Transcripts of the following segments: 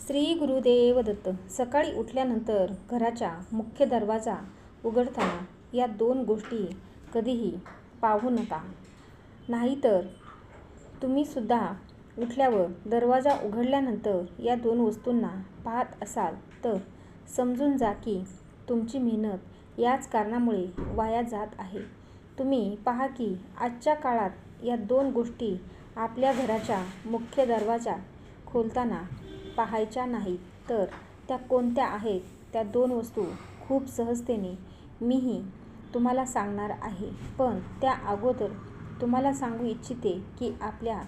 श्री गुरुदेव दत्त सकाळी उठल्यानंतर घराच्या मुख्य दरवाजा उघडताना या दोन गोष्टी कधीही पाहू नका. नाहीतर तुम्हीसुद्धा उठल्यावर दरवाजा उघडल्यानंतर या दोन वस्तूंना पाहत असाल तर समजून जा की तुमची मेहनत याच कारणामुळे वाया जात आहे. तुम्ही पहा की आजच्या काळात या दोन गोष्टी आपल्या घराच्या मुख्य दरवाजा खोलताना पाहायच्या नाहीत. तर त्या कोणत्या आहेत? त्या दोन वस्तू खूप सहजतेने मीही तुम्हाला सांगणार आहे. पण त्या अगोदर तुम्हाला सांगू इच्छिते की आपल्या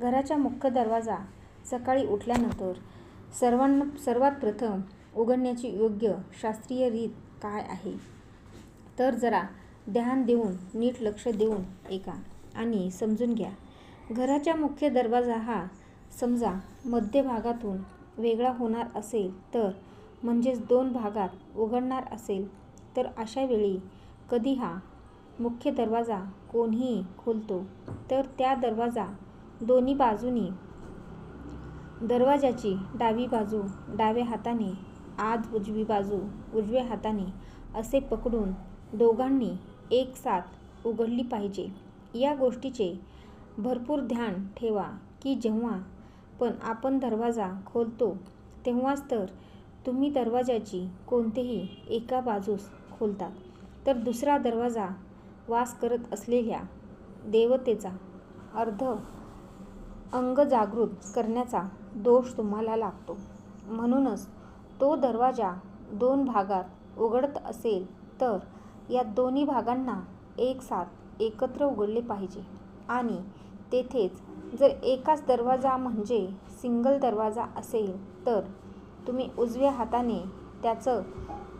घराचा मुख्य दरवाजा सकाळी उठल्यानंतर सर्वांना सर्वात प्रथम उघडण्याची योग्य शास्त्रीय रीत काय आहे? तर जरा ध्यान देऊन नीट लक्ष देऊन ऐका आणि समजून घ्या. घराचा मुख्य दरवाजा हा समजा मध्यभागातून वेगळा होणार असेल तर म्हणजेच दोन भागात उघडणार असेल तर अशा वेळी कधी हा मुख्य दरवाजा कोणीही खोलतो तर त्या दरवाजा दोन्ही बाजूनी दरवाजाची डावी बाजू डाव्या हाताने आत उजवी बाजू उजव्या हाताने असे पकडून दोघांनी एक साथ उघडली पाहिजे. या गोष्टीचे भरपूर ध्यान ठेवा की जेव्हा पण आपण दरवाजा खोलतो तेव्हाच तर तुम्ही दरवाजाची कोणतेही एका बाजूस खोलतात तर दुसरा दरवाजा वास करत असलेल्या देवतेचा अर्ध अंग जागृत करण्याचा दोष तुम्हाला लागतो. म्हणूनच तो दरवाजा दोन भागात उघडत असेल तर या दोन्ही भागांना एक साथ एकत्र उघडले पाहिजे आणि तेथेच जर एकाच दरवाजा म्हणजे सिंगल दरवाजा असेल तर तुम्ही उजव्या हाताने त्याचं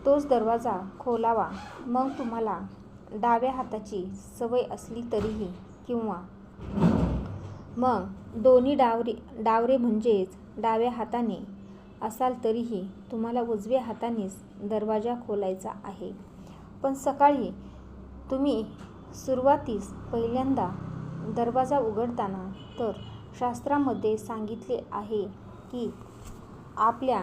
तोच दरवाजा खोलावा. मग तुम्हाला डाव्या हाताची सवय असली तरीही किंवा मग दोन्ही डावरे डावरे म्हणजेच डाव्या हाताने असाल तरीही तुम्हाला उजव्या हातानेच दरवाजा खोलायचा आहे. पण सकाळी तुम्ही सुरुवातीस पहिल्यांदा दरवाजा उघडताना तर शास्त्रामध्ये सांगितले आहे की आपल्या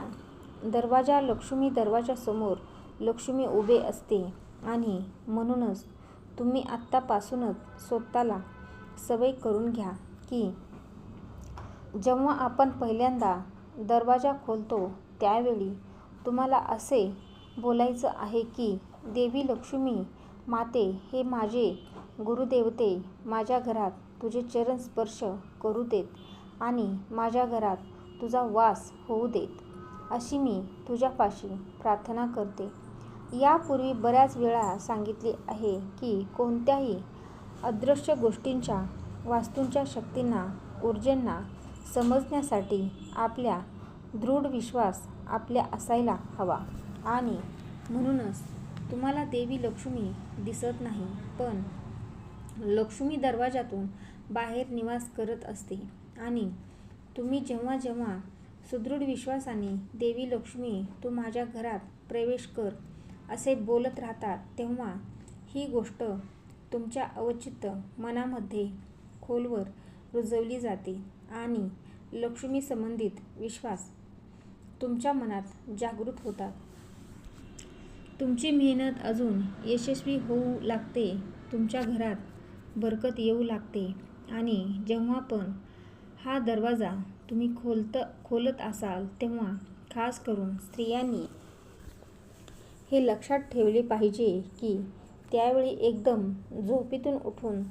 दरवाजा लक्ष्मी दरवाजासमोर लक्ष्मी उभे असते आणि म्हणूनच तुम्ही आत्तापासूनच स्वतःला सवय करून घ्या की जेव्हा आपण पहिल्यांदा दरवाजा खोलतो त्यावेळी तुम्हाला असे बोलायचं आहे की देवी लक्ष्मी माते हे माझे गुरुदेवते माझ्या घरात तुझे चरण स्पर्श करू देत आणि माझ्या घरात तुझा वास होऊ देत. अशी मी तुझ्यापाशी प्रार्थना करते. यापूर्वी बऱ्याच वेळा सांगितले आहे की कोणत्याही अदृश्य गोष्टींच्या वास्तूंच्या शक्तींना ऊर्जेंना समजण्यासाठी आपल्या दृढ विश्वास आपल्या असायला हवा. आणि म्हणूनच तुम्हाला देवी लक्ष्मी दिसत नाही पण लक्ष्मी दरवाजातून बाहेर निवास करत असते. आणि तुम्ही जेव्हा जेव्हा सुदृढ विश्वासाने देवी लक्ष्मी तू माझ्या घरात प्रवेश कर असे बोलत राहतात तेव्हा ही गोष्ट तुमच्या अवचित मनामध्ये खोलवर रुजवली जाते आणि लक्ष्मी संबंधित विश्वास तुमच्या मनात जागृत होतात. तुमची मेहनत अजून यशस्वी होऊ लागते. तुमच्या घरात बरकत येऊ लागते. आणि जेव्हा पण हा दरवाजा तुम्ही खोलत खोलत असाल तेव्हा खास करून स्त्रियांनी हे लक्षात ठेवले पाहिजे की त्यावेळी एकदम झोपेतून उठून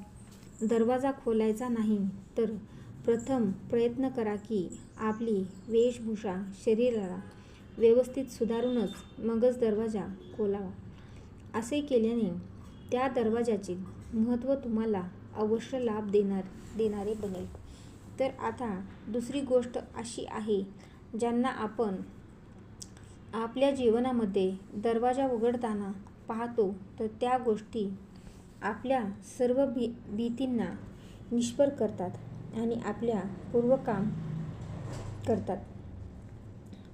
दरवाजा खोलायचा नाही तर प्रथम प्रयत्न करा की आपली वेशभूषा शरीराला व्यवस्थित सुधारूनच मगच दरवाजा खोलावा. असे केल्याने त्या दरवाजाचे महत्त्व तुम्हाला अवश्य लाभ देणार देणारे बनेल. तर आता दुसरी गोष्ट अशी आहे ज्यांना आपण आपल्या जीवनामध्ये दरवाजा उघडताना पाहतो तर त्या गोष्टी आपल्या सर्व भी भीतींना निष्फळ करतात आणि आपल्या पूर्वकाम करतात.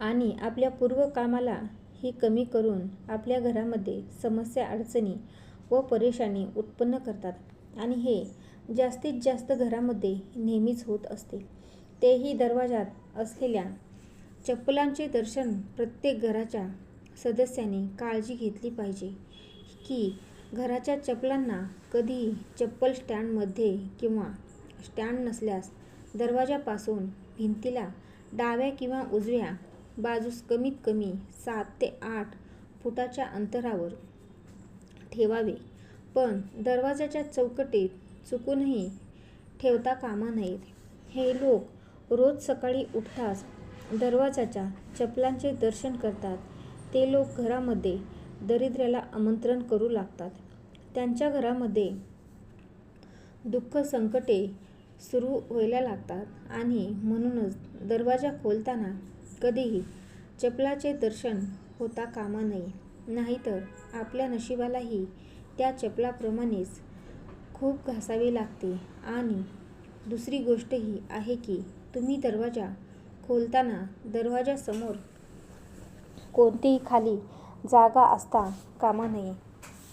आणि आपल्या पूर्वकामाला हे ही कमी करून आपल्या घरामध्ये समस्या अडचणी व परेशानी उत्पन्न करतात. आणि हे जास्तीत जास्त घरामध्ये नेहमीच होत असते. तेही दरवाजात असलेल्या चप्पलांचे दर्शन प्रत्येक घराच्या सदस्याने काळजी घेतली पाहिजे की घराच्या चप्पलांना कधी चप्पल स्टँडमध्ये किंवा स्टँड नसल्यास दरवाजापासून भिंतीला डाव्या किंवा उजव्या बाजूस कमीत कमी सात ते आठ फुटाच्या अंतरावर ठेवावे. पण दरवाजाच्या चौकटीत चुकूनही ठेवता कामा नयेत. हे लोक रोज सकाळी उठताच दरवाजाच्या चपलांचे दर्शन करतात. ते लोक घरामध्ये दरिद्र्याला आमंत्रण करू लागतात. त्यांच्या घरामध्ये दुःख संकटे सुरू व्हायला लागतात आणि म्हणूनच दरवाजा खोलताना कधीही चपलाचे दर्शन होता कामा नये. नाहीतर आपल्या नशिबालाही त्या चपलाप्रमाणेच खूप घासावे लागते. आणि दुसरी गोष्ट ही आहे की तुम्ही दरवाजा खोलताना दरवाजासमोर कोणतीही खाली जागा असता कामा नये.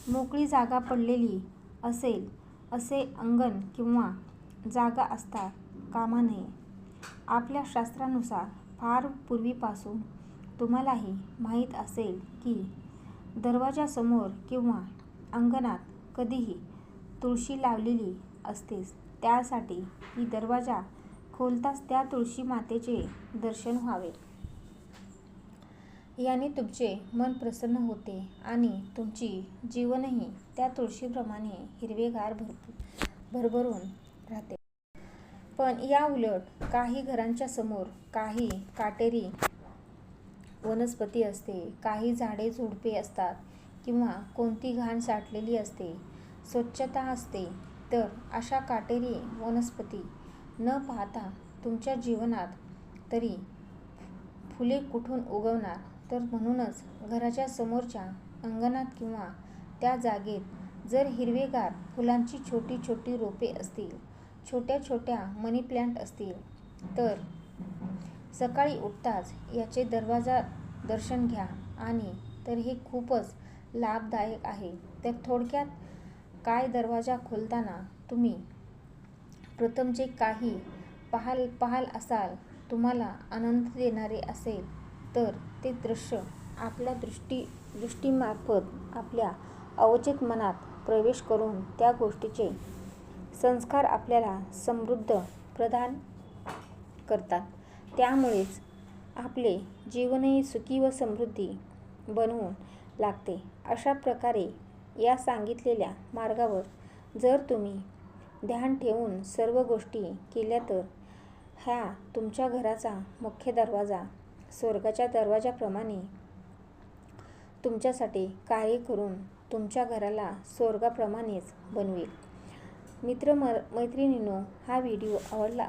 मोकळी जागा पडलेली असेल असे अंगण किंवा जागा असता कामा नये. आपल्या शास्त्रानुसार फार पूर्वीपासून तुम्हालाही माहीत असेल की दरवाजासमोर किंवा अंगणात कधीही तुळशी लावलेली असतेच. त्यासाठी की दरवाजा खोलताच त्या तुळशी मातेचे दर्शन व्हावे. याने तुमचे मन प्रसन्न होते आणि तुमची जीवनही त्या तुळशीप्रमाणे हिरवेगार भरपूर भरभरून राहते. पण याउलट काही घरांच्या समोर काही काटेरी वनस्पती असते. काही झाडे झुडपे असतात किंवा कोणती घाण साठलेली असते. स्वच्छता असते. तर अशा काटेरी वनस्पती न पाहता तुमच्या जीवनात तरी फुले कुठून उगवणार? तर म्हणूनच घराच्या समोरच्या अंगणात किंवा त्या जागेत जर हिरवेगार फुलांची छोटी छोटी रोपे असतील छोट्या छोट्या मनी प्लॅन्ट असतील तर सकाळी उठताच याचे दरवाजा दर्शन घ्या आणि तर हे खूपच लाभदायक आहे. तर थोडक्यात काय दरवाजा खोलताना तुम्ही प्रथम जे काही पाहाल पाहाल असाल तुम्हाला आनंद देणारे असेल तर ते दृश्य आपल्या दृष्टी दृष्टीमार्फत आपल्या अवचेत मनात प्रवेश करून त्या गोष्टीचे संस्कार आपल्याला समृद्ध प्रदान करतात. त्यामुळेच आपले जीवनही सुखी व समृद्धी बनवून लागते. अशा प्रकारे या सांगितलेल्या मार्गावर जर तुम्ही ध्यान ठेवून सर्व गोष्टी केल्या तर ह्या तुमच्या घराचा मुख्य दरवाजा स्वर्गाच्या दरवाजाप्रमाणे तुमच्यासाठी कार्य करून तुमच्या घराला स्वर्गाप्रमाणेच बनवेल. मित्र म मैत्रिणींनो हा व्हिडिओ आवडला